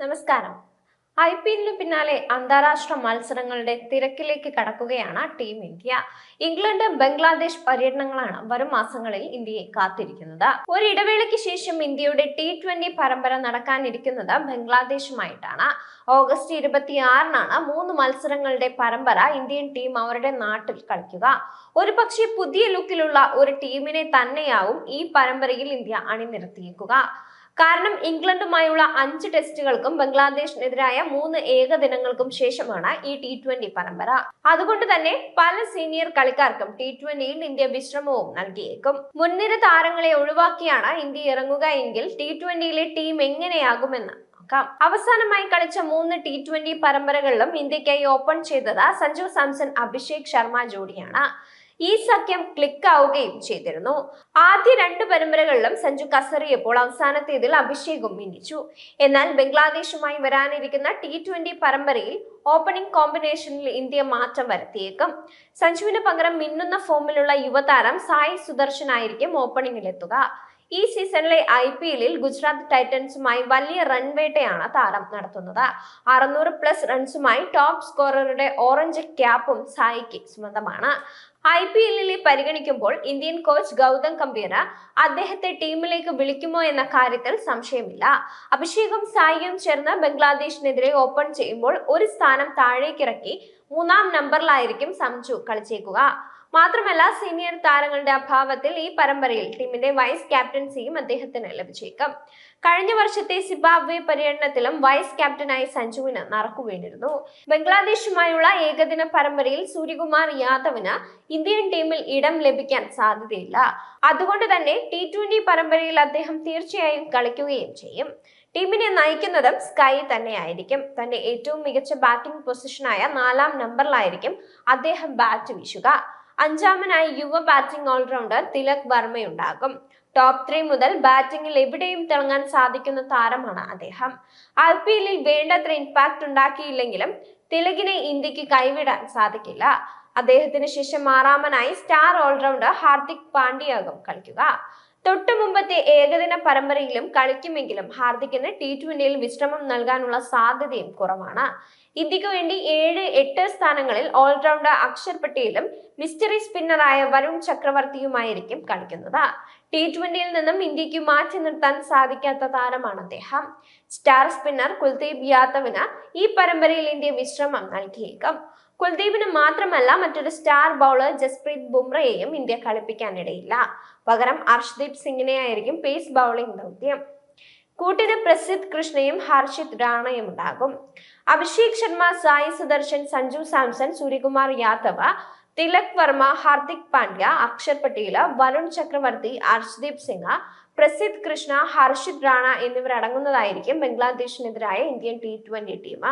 നമസ്കാരം. I P എല്ലിന് പിന്നാലെ അന്താരാഷ്ട്ര മത്സരങ്ങളുടെ തിരക്കിലേക്ക് കടക്കുകയാണ് ടീം ഇന്ത്യ. ഇംഗ്ലണ്ട് ബംഗ്ലാദേശ് പര്യടനങ്ങളാണ് വരും മാസങ്ങളിൽ ഇന്ത്യയെ കാത്തിരിക്കുന്നത്. ഒരിടവേളയ്ക്ക് ശേഷം ഇന്ത്യയുടെ ടി ട്വന്റി പരമ്പര നടക്കാനിരിക്കുന്നത് ബംഗ്ലാദേശുമായിട്ടാണ്. ഓഗസ്റ്റ് ഇരുപത്തിയാറിനാണ് മൂന്ന് മത്സരങ്ങളുടെ പരമ്പര ഇന്ത്യൻ ടീം അവരുടെ നാട്ടിൽ കളിക്കുക. ഒരുപക്ഷെ പുതിയ ലുക്കിലുള്ള ഒരു ടീമിനെ തന്നെയാവും ഈ പരമ്പരയിൽ ഇന്ത്യ അണിനിരത്തിയേക്കുക. കാരണം ഇംഗ്ലണ്ടുമായുള്ള അഞ്ച് ടെസ്റ്റുകൾക്കും ബംഗ്ലാദേശിനെതിരായ മൂന്ന് ഏകദിനങ്ങൾക്കും ശേഷമാണ് ഈ ടി ട്വന്റി പരമ്പര. അതുകൊണ്ട് തന്നെ പല സീനിയർ കളിക്കാർക്കും ടി ട്വന്റിയിൽ ഇന്ത്യ വിശ്രമവും നൽകിയേക്കും. മുൻനിര താരങ്ങളെ ഒഴിവാക്കിയാണ് ഇന്ത്യ ഇറങ്ങുക എങ്കിൽ ടി ട്വന്റിയിലെ ടീം എങ്ങനെയാകുമെന്ന് നോക്കാം. അവസാനമായി കളിച്ച മൂന്ന് ടി ട്വന്റി പരമ്പരകളിലും ഇന്ത്യക്കായി ഓപ്പൺ ചെയ്തത് സഞ്ജു സാംസൺ അഭിഷേക് ശർമ്മ ജോഡിയാണ്. ഈ സഖ്യം ക്ലിക്ക് ആവുകയും ചെയ്തിരുന്നു. ആദ്യ രണ്ട് പരമ്പരകളിലും സഞ്ജു കസറിയപ്പോൾ അവസാനത്തേതിൽ അഭിഷേകും മിന്നിച്ചു. എന്നാൽ ബംഗ്ലാദേശുമായി വരാനിരിക്കുന്ന ടി ട്വന്റി പരമ്പരയിൽ ഓപ്പണിംഗ് കോമ്പിനേഷനിൽ ഇന്ത്യ മാറ്റം വരുത്തിയേക്കും. സഞ്ജുവിന് പകരം മിന്നുന്ന ഫോമിലുള്ള യുവതാരം സായി സുദർശനായിരിക്കും ഓപ്പണിംഗിലെത്തുക ഈ സീസണിലെ ഐ പി എല്ലിൽ ഗുജറാത്ത് ടൈറ്റൻസുമായി വലിയ റൺവേട്ടയാണ് താരം നടത്തുന്നത്. അറുന്നൂറ് പ്ലസ് റൺസുമായി ടോപ്പ് സ്കോററുടെ ഓറഞ്ച് ക്യാപ്പും സായിക്ക് സ്വന്തമാണ്. ഐ പി എല്ലിലെ പരിഗണിക്കുമ്പോൾ ഇന്ത്യൻ കോച്ച് ഗൗതം ഗംഭീർ അദ്ദേഹത്തെ ടീമിലേക്ക് വിളിക്കുമോ എന്ന കാര്യത്തിൽ സംശയമില്ല. അഭിഷേകും സായിയും ചേർന്ന് ബംഗ്ലാദേശിനെതിരെ ഓപ്പൺ ചെയ്യുമ്പോൾ ഒരു സ്ഥാനം താഴേക്കിറക്കി മൂന്നാം നമ്പറിലായിരിക്കും സംജു കളിച്ചേക്കുക. മാത്രമല്ല സീനിയർ താരങ്ങളുടെ അഭാവത്തിൽ ഈ പരമ്പരയിൽ ടീമിന്റെ വൈസ് ക്യാപ്റ്റൻസിയും അദ്ദേഹത്തിന് ലഭിച്ചേക്കും. കഴിഞ്ഞ വർഷത്തെ സിംബാബ്വെ പര്യടനത്തിലും വൈസ് ക്യാപ്റ്റനായി സഞ്ജുവിന് നറുക്കു വീണിരുന്നു. ബംഗ്ലാദേശുമായുള്ള ഏകദിന പരമ്പരയിൽ സൂര്യകുമാർ യാദവിന് ഇന്ത്യൻ ടീമിൽ ഇടം ലഭിക്കാൻ സാധ്യതയില്ല. അതുകൊണ്ട് തന്നെ ടി ട്വന്റി പരമ്പരയിൽ അദ്ദേഹം തീർച്ചയായും കളിക്കുകയും ചെയ്യും. ടീമിനെ നയിക്കുന്നതും സ്കൈ തന്നെയായിരിക്കും. തന്റെ ഏറ്റവും മികച്ച ബാറ്റിംഗ് പൊസിഷനായ നാലാം നമ്പറിലായിരിക്കും അദ്ദേഹം ബാറ്റ് വീശുക. അഞ്ചാമനായി യുവ ബാറ്റിംഗ് ഓൾറൗണ്ടർ തിലക് വർമ്മയുണ്ടാകും. ടോപ്പ് ത്രീ മുതൽ ബാറ്റിംഗിൽ എവിടെയും തിളങ്ങാൻ സാധിക്കുന്ന താരമാണ് അദ്ദേഹം. ഐ പി എല്ലിൽ വേണ്ടത്ര ഇമ്പാക്ട് ഉണ്ടാക്കിയില്ലെങ്കിലും തിലകിനെ ഇന്ത്യയ്ക്ക് കൈവിടാൻ സാധിക്കില്ല. അദ്ദേഹത്തിന് ശേഷം ആറാമനായി സ്റ്റാർ ഓൾറൗണ്ടർ ഹാർദിക് പാണ്ഡ്യയാകും കളിക്കുക. തൊട്ടു മുമ്പത്തെ ഏകദിന പരമ്പരയിലും കളിക്കുമെങ്കിലും ഹാർദിക്കിന് ടി ട്വന്റിയിൽ വിശ്രമം നൽകാനുള്ള സാധ്യതയും കുറവാണ്. ഇന്ത്യയ്ക്ക് വേണ്ടി ഏഴ് എട്ട് സ്ഥാനങ്ങളിൽ ഓൾറൗണ്ടർ അക്ഷർ പട്ടേലും മിസ്റ്ററി സ്പിന്നറായ വരുൺ ചക്രവർത്തിയുമായിരിക്കും കളിക്കുന്നത്. ടി ട്വന്റിയിൽ നിന്നും ഇന്ത്യയ്ക്ക് മാറ്റി നിർത്താൻ സാധിക്കാത്ത താരമാണ് അദ്ദേഹം. സ്റ്റാർ സ്പിന്നർ കുൽദീപ് യാദവിന് ഈ പരമ്പരയിൽ ഇന്ത്യ വിശ്രമം നൽകിയേക്കും. കുൽദീപിന് മാത്രമല്ല മറ്റൊരു സ്റ്റാർ ബൗളർ ജസ്പ്രീത് ബുംറയെയും ഇന്ത്യ കളിപ്പിക്കാനിടയില്ല. പകരം അർഷ്ദീപ് സിംഗിനെയായിരിക്കും പേസ് ബൗളിംഗ് ദൗത്യം. കൂട്ടിന് പ്രസിദ്ധ് കൃഷ്ണയും ഹർഷിത് റാണയും ഉണ്ടാകും. അഭിഷേക് ശർമ്മ സായി സുദർശൻ സഞ്ജു സാംസൺ സൂര്യകുമാർ യാദവ് തിലക് വർമ്മ ഹാർദിക് പാണ്ഡ്യ അക്ഷർ പട്ടേല വരുൺ ചക്രവർത്തി അർഷ്ദീപ് സിംഗ് പ്രസിദ് കൃഷ്ണ ഹർഷിത് റാണ എന്നിവരടങ്ങുന്നതായിരിക്കും ബംഗ്ലാദേശിനെതിരായ ഇന്ത്യൻ ടി ട്വന്റി ടീം